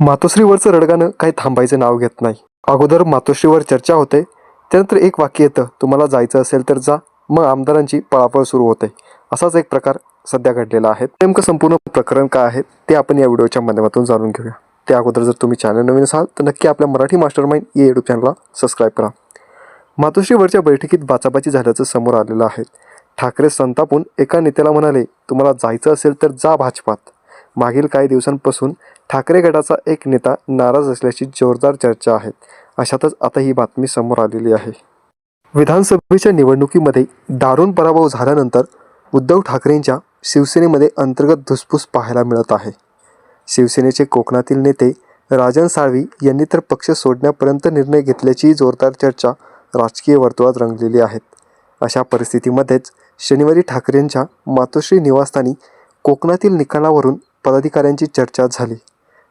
मातोश्रीवरचं रडगाणं काही थांबायचं नाव घेत नाही. अगोदर मातोश्रीवर चर्चा होते त्यानंतर एक वाक्य येतं तुम्हाला जायचं असेल तर जा. मग आमदारांची पळापळ सुरू होते. असाच एक प्रकार सध्या घडलेला आहे. नेमकं संपूर्ण प्रकरण काय आहे ते आपण या व्हिडिओच्या माध्यमातून जाणून घेऊया. त्या अगोदर जर तुम्ही चॅनल नवीन असाल तर नक्की आपल्या मराठी मास्टर माइंड या यूट्यूब चॅनलला सबस्क्राईब करा. मातोश्रीवरच्या बैठकीत बाचाबाची झाल्याचं समोर आलेलं आहे. ठाकरे संतापून एका नेत्याला म्हणाले तुम्हाला जायचं असेल तर जा भाजपात. मागील काही दिवसांपासून ठाकरे गटाचा एक नेता नाराज असल्याची जोरदार चर्चा आहे. अशातच आता ही बातमी समोर आलेली आहे. विधानसभेच्या निवडणुकीमध्ये दारुण पराभव झाल्यानंतर उद्धव ठाकरेंच्या शिवसेनेमध्ये अंतर्गत धुसफूस पाहायला मिळत आहे. शिवसेनेचे कोकणातील नेते राजन साळवी यांनी तर पक्ष सोडण्यापर्यंत निर्णय घेतल्याची जोरदार चर्चा राजकीय वर्तुळात रंगलेली आहेत अशा परिस्थितीमध्येच शनिवारी ठाकरेंच्या मातोश्री निवासस्थानी कोकणातील निकालावरून पदाधिकाऱ्यांची चर्चा झाली.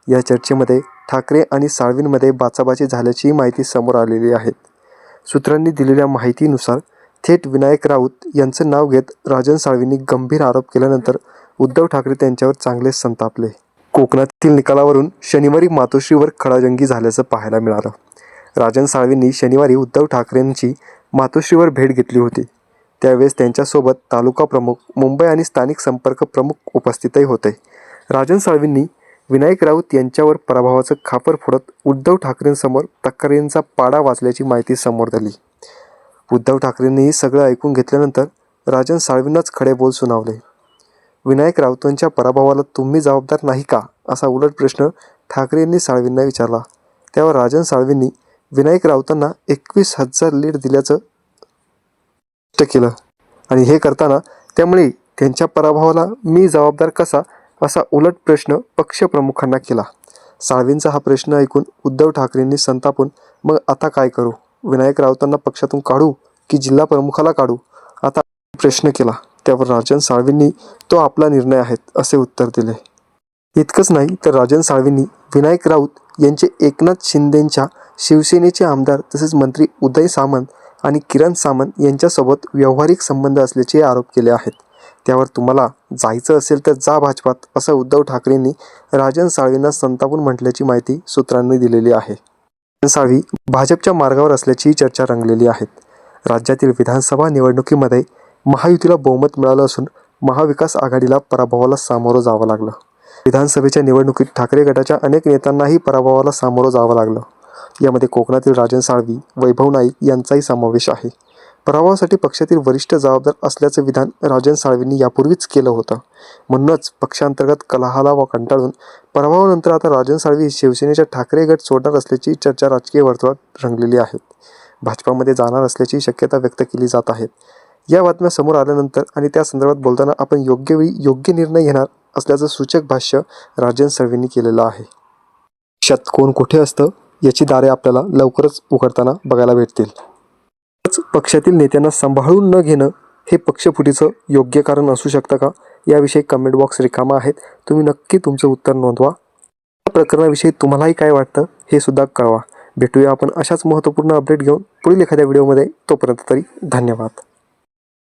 या चर्चेमध्ये ठाकरे आणि साळवींमध्ये बाचाबाची झाल्याची माहिती समोर आलेली आहे. सूत्रांनी दिलेल्या माहितीनुसार थेट विनायक राऊत यांचं नाव घेत राजन साळवींनी गंभीर आरोप केल्यानंतर उद्धव ठाकरे त्यांच्यावर चांगले संतापले. कोकणातील निकालावरून शनिवारी मातोश्रीवर खडाजंगी झाल्याचं पाहायला मिळालं. राजन साळवींनी शनिवारी उद्धव ठाकरेंची मातोश्रीवर भेट घेतली होती. त्यावेळेस त्यांच्यासोबत तालुका प्रमुख मुंबई आणि स्थानिक संपर्क प्रमुख उपस्थितही होते. राजन साळवींनी विनायक राऊत यांच्यावर पराभवाचं खापर फोडत उद्धव ठाकरेंसमोर तक्रारींचा पाडा वाचल्याची माहिती समोर आली. उद्धव ठाकरेंनी हे सगळं ऐकून घेतल्यानंतर राजन साळवींनाच खडे बोल सुनावले. विनायक राऊतांच्या पराभवाला तुम्ही जबाबदार नाही का? असा उलट प्रश्न ठाकरेंनी साळवींना विचारला. त्यावर राजन साळवींनी विनायक राऊतांना एकवीस हजार लीड दिल्याचं स्पष्ट केलं. आणि हे करताना त्यामुळे त्यांच्या पराभवाला मी जबाबदार कसा? असा उलट प्रश्न पक्षप्रमुखांना केला. साळवींचा हा प्रश्न ऐकून उद्धव ठाकरेंनी संतापून मग आता काय करू? विनायक राऊतांना पक्षातून काढू की जिल्हा प्रमुखाला काढू? आता प्रश्न केला. त्यावर राजन साळवींनी तो आपला निर्णय आहेत असे उत्तर दिले. इतकंच नाही तर राजन साळवींनी विनायक राऊत यांचे एकनाथ शिंदेंच्या शिवसेनेचे आमदार तसेच मंत्री उदय सामंत आणि किरण सामंत यांच्यासोबत व्यावहारिक संबंध असल्याचे आरोप केले आहेत. त्यावर तुम्हाला जायचं असेल तर जा भाजपात असं उद्धव ठाकरेंनी राजन साळवींना संतापून म्हटल्याची माहिती सूत्रांनी दिलेली आहे. साळवी भाजपच्या मार्गावर असल्याचीही चर्चा रंगलेली आहे राज्यातील विधानसभा निवडणुकीमध्ये महायुतीला बहुमत मिळालं असून महाविकास आघाडीला पराभवाला सामोरं जावं लागलं. विधानसभेच्या निवडणुकीत ठाकरे गटाच्या अनेक नेत्यांनाही पराभवाला सामोरं जावं लागलं. यामध्ये कोकणातील राजन साळवी वैभव नाईक यांचाही समावेश आहे. पराभवासाठी पक्षातील वरिष्ठ जबाबदार असल्याचं विधान राजन साळवींनी यापूर्वीच केलं होतं. म्हणूनच पक्षांतर्गत कलहाला व कंटाळून पराभवानंतर आता राजन साळवी शिवसेनेच्या ठाकरे गट सोडणार असल्याची चर्चा राजकीय वर्तुळात रंगलेली आहे. भाजपामध्ये जाणार असल्याची शक्यता व्यक्त केली जात आहे. या बातम्या समोर आल्यानंतर आणि त्या संदर्भात बोलताना आपण योग्य वेळी योग्य निर्णय घेणार असल्याचं सूचक भाष्य राजन साळवींनी केलेलं आहे. पक्षात कोण कुठे असतं याची दारे आपल्याला लवकरच उघडताना बघायला भेटतील. तसंच पक्षातील नेत्यांना सांभाळून न घेणं हे पक्षफुटीचं योग्य कारण असू शकतं का? याविषयी कमेंट बॉक्स रिकामा आहेत. तुम्ही नक्की तुमचं उत्तर नोंदवा. या प्रकरणाविषयी तुम्हालाही काय वाटतं हे सुद्धा कळवा. भेटूया आपण अशाच महत्त्वपूर्ण अपडेट घेऊन पुढील एखाद्या व्हिडिओमध्ये तोपर्यंत तरी धन्यवाद.